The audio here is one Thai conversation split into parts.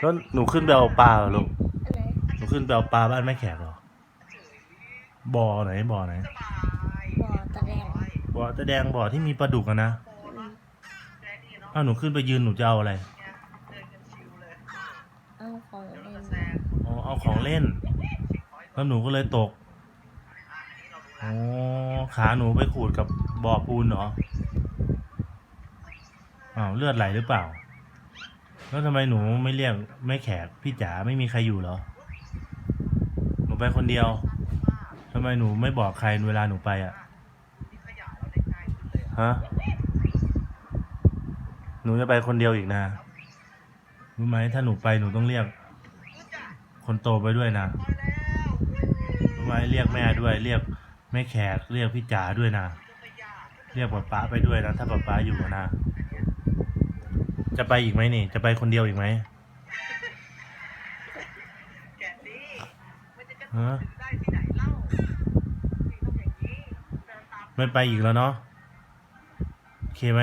แล้วหนูขึ้นไปเอาปลาเหรอลูก อะไรหนูขึ้นไปเอาปลาบ้านแม่แขกเหรอ บ่อไหนบ่อไหน บ่อตะแดงบ่อตะแดงบ่อที่มีปลาดุกอะนะอ้าวหนูขึ้นไปยืนหนูจะเอาอะไร เอาของเล่นอ๋อเอาของเล่น แล้วหนูก็เลยตกอ๋อขาหนูไปขูดกับบ่อปูนเหรออ้าวเลือดไหลหรือเปล่า แล้วทำไมหนูไม่เรียกไม่แขกพี่จ๋าไม่มีใครอยู่เหรอ หนูไปคนเดียวทำไมหนูไม่บอกใครเวลาหนูไปอะฮะหนูจะไปคนเดียวอีกนะรู้ไหมถ้าหนูไปหนูต้องเรียก คนโตไปด้วยนะรู้ไหมเรียกแม่ด้วย เรียกแม่แขกเรียกพี่จ๋าด้วยนะ เรียกป๊าป๊าไปด้วยนะถ้าป๊าป๊าอยู่นะ จะไปอีกไหมนี่ จะไปคนเดียวอีกไหมฮะไม่ไปอีกแล้วเนาะโอเคไหม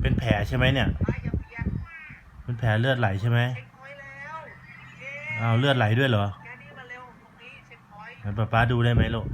เป็นแผลใช่ไหมเนี่ยเป็นแผลเลือดไหลใช่ไหมอ้าวเลือดไหลด้วยเหรอไหนป๊าป๊าดูได้ไหมลูก